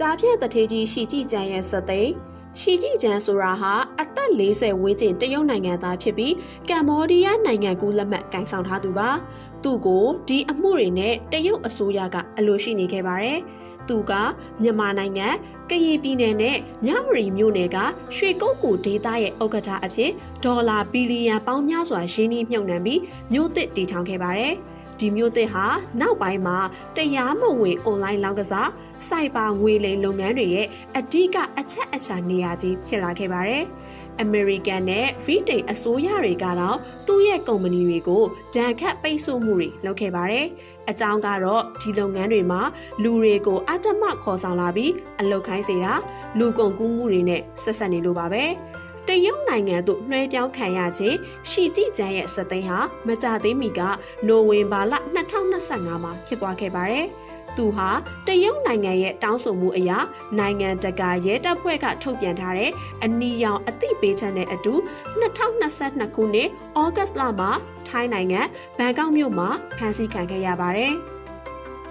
ကြားပြည့်တထေးကြီးရှီကြည်ကျန်ရဲ့စသိန်းရှီကြည်ကျန်ဆိုတာဟာအသက်40ဝန်းကျင်တရုတ်နိုင်ငံသားဖြစ်ပြီးကမ္ဘောဒီးယားနိုင်ငံကူးလက်မှတ်ကင်ဆောင်ထားသူပါသူ့ကိုဒီအမှုတွေနဲ့တရုတ်အစိုးရကအလိုရှိနေခဲ့ပါတယ်သူကမြန်မာနိုင်ငံကရင်ပြည်နယ်နဲ့မြဝတီမြို့နယ်ကရွှေကုတ်ကူဒေသရဲ့ဥက္ကဋ္ဌအဖြစ်ဒေါ်လာဘီလီယံပေါင်းများစွာရင်းနှီးမြှုပ်နှံပြီးမြို့သစ်တည်ထောင်ခဲ့ပါတယ်။ ဒီမြို့သစ်ဟာနောက်ပိုင်းမှာတရားမဝင်အွန်လိုင်းလောင်းကစားစိုက်ပါငွေလိမ်လုပ်ငန်းတွေရဲ့အဓိကအချက်အချာနေရာကြီးဖြစ်လာခဲ့ပါတယ်။ American နဲ့ Britain အစိုးရတွေကတော့သူ့ရဲ့ကုမ္ပဏီတွေကိုဒဏ်ခတ်ပိတ်ဆို့မှုတွေလုပ်ခဲ့ပါတယ်။အကြောင်းကတော့ဒီလုပ်ငန်းတွေမှာလူတွေကိုအတ္တမခေါ်ဆောင်လာပြီးအလုတ်ခိုင်းစေတာလူကုန်ကူးမှုတွေနဲ့ဆက်ဆက်နေလို့ပါပဲ။ တရုတ်နိုင်ငံသို့လွှဲပြောင်းခံရခြင်းရှီကြည်ကျန်းရဲ့စသိန်းဟာမကြသေးမီကနိုဝင်ဘာလ2025မှာဖြစ်ပွားခဲ့ပါတယ်။သူဟာတရုတ်နိုင်ငံရဲ့တောင်းဆိုမှုအရနိုင်ငံတကာရဲတပ်ဖွဲ့ကထုတ်ပြန်ထားတဲ့အနီရောင်အသိပေးချက်နဲ့အတူ2022ခုနှစ်ဩဂတ်လမှာထိုင်းနိုင်ငံဘန်ကောက်မြို့မှာဖမ်းဆီးခံခဲ့ရပါတယ်။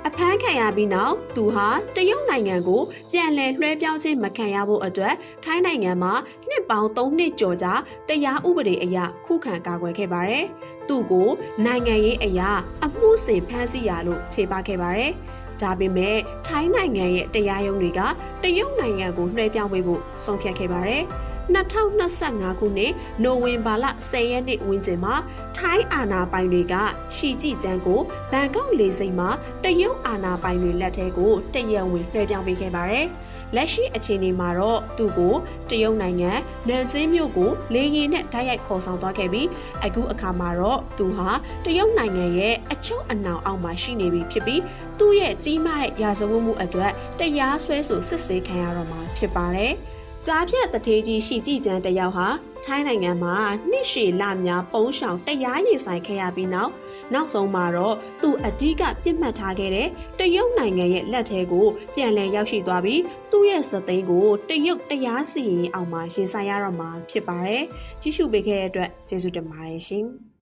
အဖမ်းခံရပြီးနောက်သူဟာတရုတ်နိုင်ငံကိုပြန်လည်လွှဲပြောင်းခြင်းမခံရဖို့အတွက်ထိုင်းနိုင်ငံမှာနှစ်ပေါင်း3နှစ်ကျော်ကြာတရားဥပဒေအရခုခံကာကွယ်ခဲ့ပါတယ်။သူ့ကိုနိုင်ငံရေးအရာအမှုစင်ဖမ်းဆီးရလို့ခြေပခဲ့ပါတယ်။ဒါပေမဲ့ထိုင်းနိုင်ငံရဲ့တရားရုံးတွေကတရုတ်နိုင်ငံကိုလွှဲပြောင်းပေးဖို့ဆုံးဖြတ်ခဲ့ပါတယ်။ 2025ခုနှစ်နိုဝင်ဘာလ10ရက်နေ့ဝန်းကျင်မှာထိုင်းအာဏာပိုင်တွေကရှီကြည်ကျန်းကိုဘန်ကောက်လေဆိပ်မှာတရုတ်အာဏာပိုင်တွေလက်ထဲကိုတရက်ဝင်လွှဲပြောင်းပေးခဲ့ပါတယ်။လက်ရှိအခြေအနေမှာတော့သူ့ကိုတရုတ်နိုင်ငံနန်ကျင်းမြို့ကိုလေယာဉ်နဲ့တိုက်ရိုက်ခေါ်ဆောင်သွားခဲ့ပြီးအခုအခါမှာတော့သူဟာတရုတ်နိုင်ငံရဲ့အချုပ်အနှောင်အောက်မှာရှိနေပြီဖြစ်ပြီးသူ့ရဲ့ကြီးမားတဲ့ရာဇဝတ်မှုအတွက်တရားစွဲဆိုစစ်ဆေးခံရတော့မှာဖြစ်ပါတယ်။ ကြားဖြတ်တထေးကြီးရှီကြည်ကျန်းတယောက်ဟာထိုင်းနိုင်ငံမှာနှစ်ရှည်လများပုံးရှောင်တရားရင်ဆိုင်ခဲ့ရပြီးနောက်နောက်ဆုံးမှာတော့သူအဓိကပြစ်မှတ်ထားခဲ့တဲ့တရုတ်နိုင်ငံရဲ့လက်ထဲကိုပြန်လည်ရောက်ရှိသွားပြီးသူ့ရဲ့စသိန်းကိုတရုတ်တရားစီရင်အောင်မှာရင်ဆိုင်ရတော့မှာဖြစ်ပါတယ်။ကြီးစုပေးခဲ့တဲ့အတွက်ကျေးဇူးတင်ပါတယ်ရှင်။